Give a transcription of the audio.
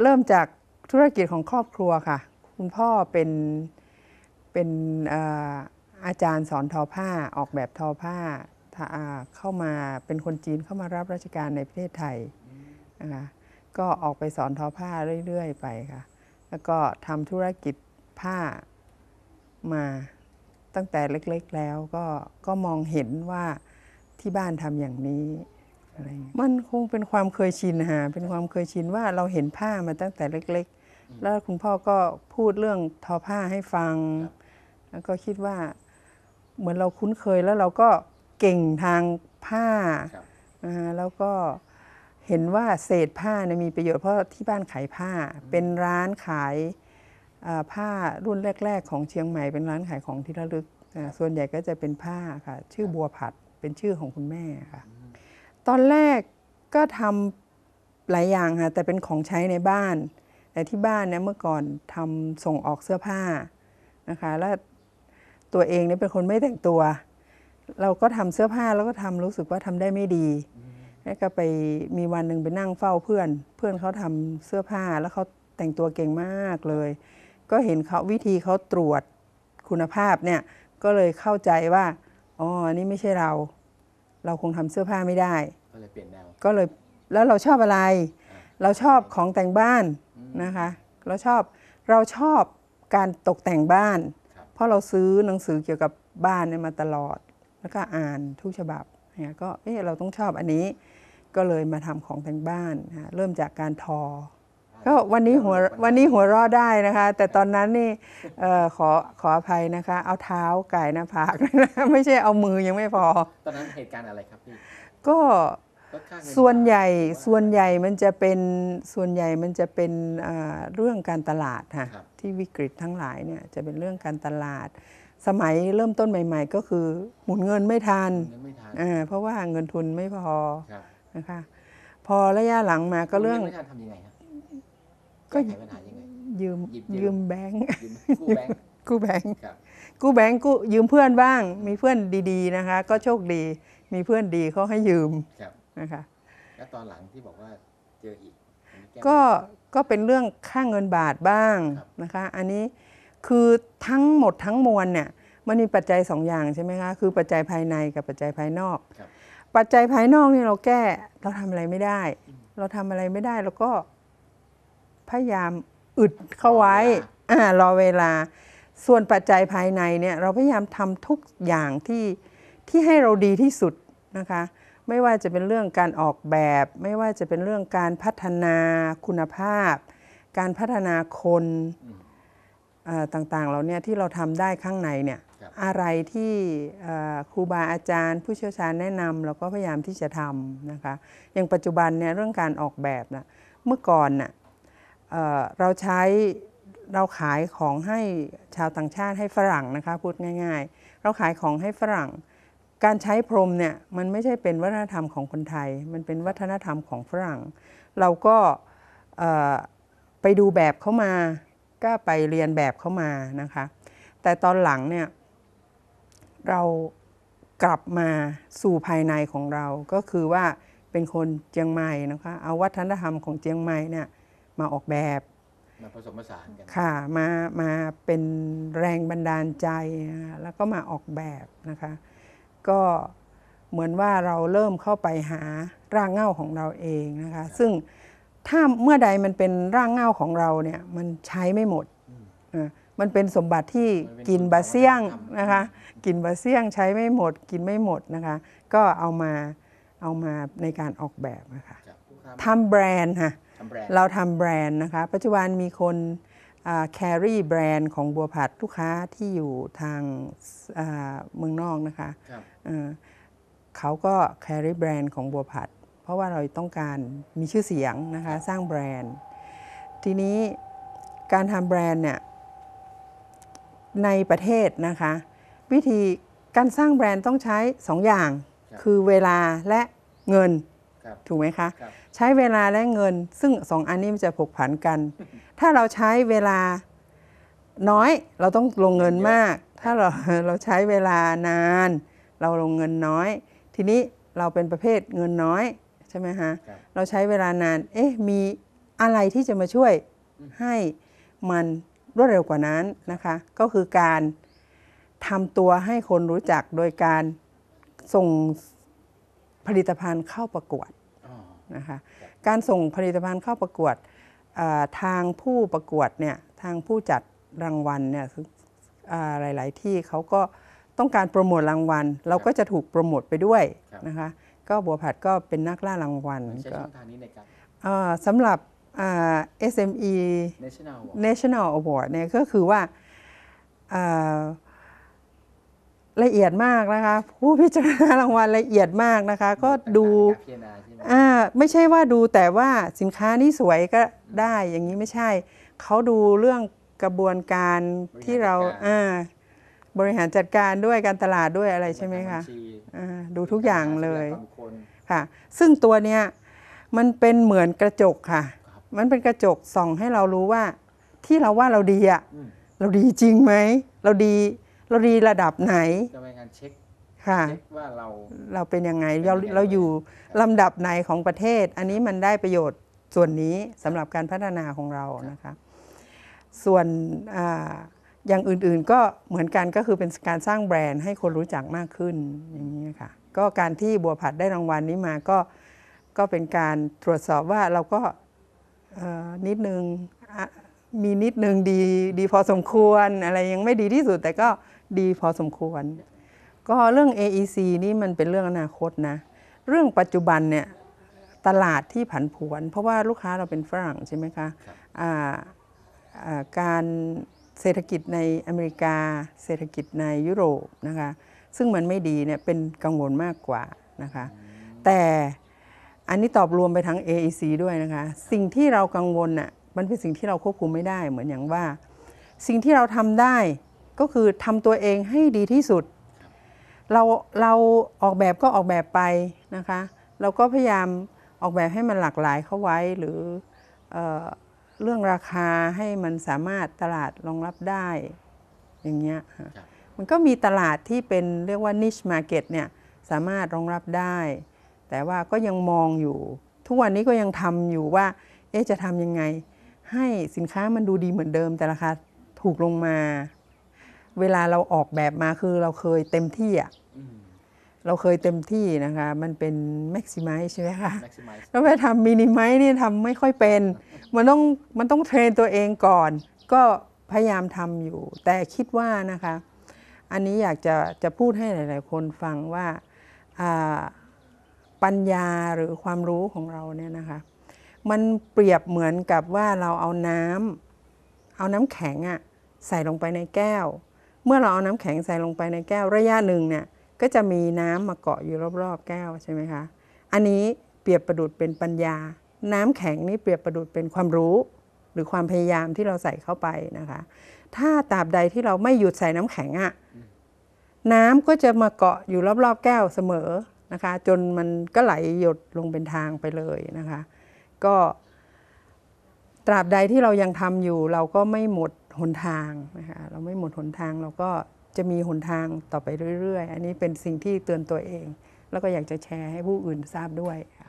เริ่มจากธุรกิจของครอบครัวค่ะ คุณพ่อเป็นเป็นอาจารย์สอนทอผ้าออกแบบทอผ้าเข้ามาเป็นคนจีนเข้ามารับราชการในประเทศไทยนะคะก็ออกไปสอนทอผ้าเรื่อยๆ ไปค่ะ แล้วก็ทำธุรกิจผ้ามาตั้งแต่เล็กๆแล้วก็ก็มองเห็นว่าที่บ้านทำอย่างนี้ อะไรอย่างเงี้ยมันคงเป็นความเคยชินฮะเป็นความเคยชินว่าเราเห็นผ้ามาตั้งแต่เล็ก ๆ แล้วคุณพ่อก็พูดเรื่องทอผ้าให้ฟัง แล้วก็คิดว่าเหมือนเราคุ้นเคยแล้วเราก็เก่งทางผ้าครับนะฮะแล้วก็เห็นว่าเศษผ้าเนี่ยมีประโยชน์เพราะที่บ้านขายผ้า เป็นร้านขายอ่าผ้ารุ่นแรก ๆ ของเชียงใหม่เป็นร้านขายของที่ระลึกอ่าส่วนใหญ่ก็จะเป็นผ้าค่ะ ชื่อบัวผัดเป็นชื่อของคุณแม่ค่ะ ตอนแรกก็ทำหลายอย่างค่ะ แต่เป็นของใช้ในบ้าน แต่ที่บ้านเนี่ยเมื่อก่อนทำส่งออกเสื้อผ้านะคะ แล้วตัวเองเนี่ยเป็นคนไม่แต่งตัว เราก็ทำเสื้อผ้าแล้วก็ทำรู้สึกว่าทำได้ไม่ดีแล้วก็ไปมีวันหนึ่งไปนั่งเฝ้าเพื่อน เพื่อนเขาทำเสื้อผ้าแล้วเขาแต่งตัวเก่งมากเลย ก็เห็นเขาวิธีเขาตรวจคุณภาพเนี่ย ก็เลยเข้าใจว่า อ๋ออันนี่ไม่ใช่เรา เราคงทำเสื้อผ้าไม่ได้ ก็เลยเปลี่ยนแนว ก็เลยแล้วเราชอบอะไร เราชอบของแต่งบ้านนะคะ เราชอบเราชอบการตกแต่งบ้านครับเพราะเราซื้อหนังสือเกี่ยวกับบ้านเนี่ยมาตลอด แล้วก็อ่านทุกฉบับเนี่ยก็เออเราต้องชอบอันนี้ ก็เลยมาทำของแต่งบ้านนะเริ่มจากการทอ ก็วันนี้หัววันนี้หัวเราะได้นะคะ แต่ตอนนั้นนี่เอ่อขอขออภัยนะคะ เอาเท้าไก่หน้าผากไม่ใช่เอามือยังไม่พอ ตอนนั้นเหตุการณ์อะไรครับพี่ก็ลดค่าเงินส่วนใหญ่บาทส่วนใหญ่มันจะเป็นส่วนใหญ่มันจะเป็นอ่าเรื่องการตลาดค่ะครับที่วิกฤตทั้งหลายเนี่ยจะเป็นเรื่องการตลาด สมัยเริ่มต้นใหม่ ๆ ก็คือหมุนเงินไม่ทันเงินไม่ทันอ่าเพราะว่าเงินทุนไม่พอครับนะคะพอระยะหลังมาก็เรื่องงินไม่ทันทำยังไงครับ ก็แก้ไขปัญหายังไง ยืมหยิบยืม ยืมแบงก์ยืมกู้แบงค์กู้แบงก์ครับ กู้แบงก์กู้ยืมเพื่อนบ้าง มีเพื่อนดีๆนะคะ ก็โชคดี มีเพื่อนดีเขาให้ยืมครับ นะคะ แล้วตอนหลังที่บอกว่าเจออีกอันนี้แก็ก็เป็นเรื่องค่าเงินบาทบ้างครับ นะคะ อันนี้คือทั้งหมดทั้งมวลเนี่ยมันมีปัจจัยสองอย่างใช่ไหมคะคือปัจจัยภายในกับปัจจัยภายนอก ครับ ปัจจัยภายนอกนี่เราแก้เราทำอะไรไม่ได้ เราทำอะไรไม่ได้เราก็ พยายามอึดเข้าไว้อ่ารอเวลา ส่วนปัจจัยภายในเนี่ยเราพยายามทำทุกอย่างที่ที่ให้เราดีที่สุดนะคะ ไม่ว่าจะเป็นเรื่องการออกแบบ ไม่ว่าจะเป็นเรื่องการพัฒนาคุณภาพ การพัฒนาคนอืมเอ่อต่างๆเราเนี่ยที่เราทำได้ข้างในเนี่ยครับอะไรที่เอ่อครูบาอาจารย์ ผู้เชี่ยวชาญแนะนำเราก็พยายามที่จะทำนะคะอย่างปัจจุบันเนี่ยเรื่องการออกแบบนะเมื่อก่อนน่ะ เเราใช้เราขายของให้ชาวต่างชาติให้ฝรั่งนะคะพูดง่าย ๆ เราขายของให้ฝรั่ง การใช้พรมเนี่ยมันไม่ใช่เป็นวัฒนธรรมของคนไทย มันเป็นวัฒนธรรมของฝรั่ง เราก็ไปดูแบบเขามา ก็ไปเรียนแบบเขามานะคะ แต่ตอนหลังเนี่ยเรากลับมาสู่ภายในของเราก็คือว่าเป็นคนเจียงใหม่นะคะ เอาวัฒนธรรมของเจียงใหม่เนี่ย มาออกแบบ มาผสมผสานกันค่ะมามาเป็นแรงบันดาลใจนะคะแล้วก็มาออกแบบนะคะ ก็เหมือนว่าเราเริ่มเข้าไปหารากเหง้าของเราเองนะคะ ซึ่งถ้าเมื่อใดมันเป็นรากเหง้าของเราเนี่ยมันใช้ไม่หมดอะมันเป็นสมบัติที่กินบาเซียงนะคะ กินบาเซียงใช้ไม่หมด กินไม่หมดนะคะ ก็เอามาเอามาในการออกแบบนะคะครับผู้ค้าทำแบรนด์ค่ะทำแบรนด์ เราทำแบรนด์นะคะ ปัจจุบันมีคนแครี่แบรนด์ของบัวผัดลูกค้าที่อยู่ทางอ่าเมืองนอกนะคะครับเอ่อเขาก็แครี่แบรนด์ของบัวผัด เพราะว่าเราต้องการมีชื่อเสียงนะคะสร้างแบรนด์ ทีนี้การทำแบรนด์เนี่ยในประเทศนะคะ วิธีการสร้างแบรนด์ต้องใช้สองอย่าง คือเวลาและเงินครับ ถูกไหมคะครับใช้เวลาและเงิน ซึ่งสองอันนี้มันจะผกผันกัน ถ้าเราใช้เวลาน้อยเราต้องลงเงินมาก ถ้าเราเราใช้เวลานาน เราลงเงินน้อย ทีนี้เราเป็นประเภทเงินน้อยใช่ไหมฮะครับเราใช้เวลานาน เอ๊ะมีอะไรที่จะมาช่วยให้มันรวดเร็วกว่านั้นนะคะ ก็คือการทำตัวให้คนรู้จักโดยการส่ง ผลิตภัณฑ์เข้าประกวดอ๋อนะคะการส่งผลิตภัณฑ์เข้าประกวดอ่าทางผู้ประกวดเนี่ยทางผู้จัดรางวัลเนี่ยซึ่งอ่าหลาย ๆ ที่เขาก็ต้องการโปรโมทรางวัล เราก็จะถูกโปรโมทไปด้วยนะคะก็บัวผัดก็เป็นนักล่ารางวัลใช้ก็ช่องทางนี้ในการอ่าสำหรับอ่า SME national award National Award เนี่ยก็คือว่าอ่า ละเอียดมากนะคะ ผู้พิจารณารางวัลละเอียดมากนะคะ ก็ดูต่างๆในการพิจารณาใช่ไหมอ่าไม่ใช่ว่าดูแต่ว่าสินค้านี้สวยก็ได้อย่างนี้ไม่ใช่ เขาดูเรื่องกระบวนการที่เราอ่าบริหารจัดการด้วยการตลาดด้วยอะไรใช่ไหมคะบัญชีอ่าดูทุกอย่างเลยทรัพากรบุคคลค่ะ ซึ่งตัวเนี้ยมันเป็นเหมือนกระจกค่ะครับมันเป็นกระจกส่องให้เรารู้ว่า ที่เราว่าเราดีอะอืมเราดีจริงไหม เราดี เราดีระดับไหนจะเป็นการเช็คค่ะ เช็คว่าเรา เราเป็นยังไงเป็นเรายังไง เราอยู่ครับลำดับไหนของประเทศ อันนี้มันได้ประโยชน์ส่วนนี้สำหรับการพัฒนาของเรานะคะ ส่วนอาอย่างอื่นๆก็เหมือนกันก็คือเป็นการสร้างแบรนด์ให้คนรู้จักมากขึ้นอย่างนี้ค่ะก็การที่บัวผัดได้รางวัลนี้มาก็ก็เป็นการตรวจสอบว่าเราก็เอ่อนิดนึงอะมีนิดนึงดีดีพอสมควรอะไรยังไม่ดีที่สุด แต่ก็ ดีพอสมควร ก็เรื่อง AEC นี่มันเป็นเรื่องอนาคตนะ เรื่องปัจจุบันเนี่ยตลาดที่ผันผวน เพราะว่าลูกค้าเราเป็นฝรั่งใช่ไหมคะครับอ่าอ่าการเศรษฐกิจในอเมริกา เศรษฐกิจในยุโรปนะคะซึ่งมันไม่ดีเนี่ยเป็นกังวลมากกว่านะคะแต่อันนี้ตอบรวมไปทั้ง AEC ด้วยนะคะสิ่งที่เรากังวลน่ะมันเป็นสิ่งที่เราควบคุมไม่ได้เหมือนอย่างว่า สิ่งที่เราทำได้ ก็คือทำตัวเองให้ดีที่สุด เราเราออกแบบก็ออกแบบไปนะคะ เราก็พยายามออกแบบให้มันหลากหลายเข้าไว้หรือเออเรื่องราคาให้มันสามารถตลาดรองรับได้ อย่างเงี้ยค่ะครับมันก็มีตลาดที่เป็นเรียกว่า niche market เนี่ยสามารถรองรับได้ แต่ว่าก็ยังมองอยู่ ทุกวันนี้ก็ยังทำอยู่ว่า เอ๊ะจะทำยังไง ให้สินค้ามันดูดีเหมือนเดิม แต่ราคาถูกลงมา เวลาเราออกแบบมาคือเราเคยเต็มที่อะอืมเราเคยเต็มที่นะคะ มันเป็น maximize ใช่ไหมคะ maximize แล้วไปทำมินิไมนี่ทำไม่ค่อยเป็น มันต้องมันต้องเทรนตัวเองก่อน ก็พยายามทำอยู่ แต่คิดว่านะคะ อันนี้อยากจะจะพูดให้หลาย ๆ คนฟังว่าอ่าปัญญาหรือความรู้ของเราเนี่ยนะคะ มันเปรียบเหมือนกับว่าเราเอาน้ำเอาน้ำแข็งอะใส่ลงไปในแก้ว เมื่อเราเอาน้ำแข็งใส่ลงไปในแก้วระยะหนึ่งเนี่ยก็จะมีน้ำมาเกาะอยู่รอบๆ แก้วใช่ไหมคะ อันนี้เปรียบประดุดเป็นปัญญา น้ำแข็งนี่เปรียบประดุดเป็นความรู้ หรือความพยายามที่เราใส่เข้าไปนะคะ ถ้าตราบใดที่เราไม่หยุดใส่น้ำแข็งอะน้ำก็จะมาเกาะอยู่รอบๆ แก้วเสมอนะคะ จนมันก็ไหลหยดลงเป็นทางไปเลยนะคะ ก็ตราบใดที่เรายังทำอยู่เราก็ไม่หมด หนทางนะคะเราไม่หมดหนทางเราก็จะมีหนทางต่อไปเรื่อยๆ อันนี้เป็นสิ่งที่เตือนตัวเอง แล้วก็อยากจะแชร์ให้ผู้อื่นทราบด้วยค่ะ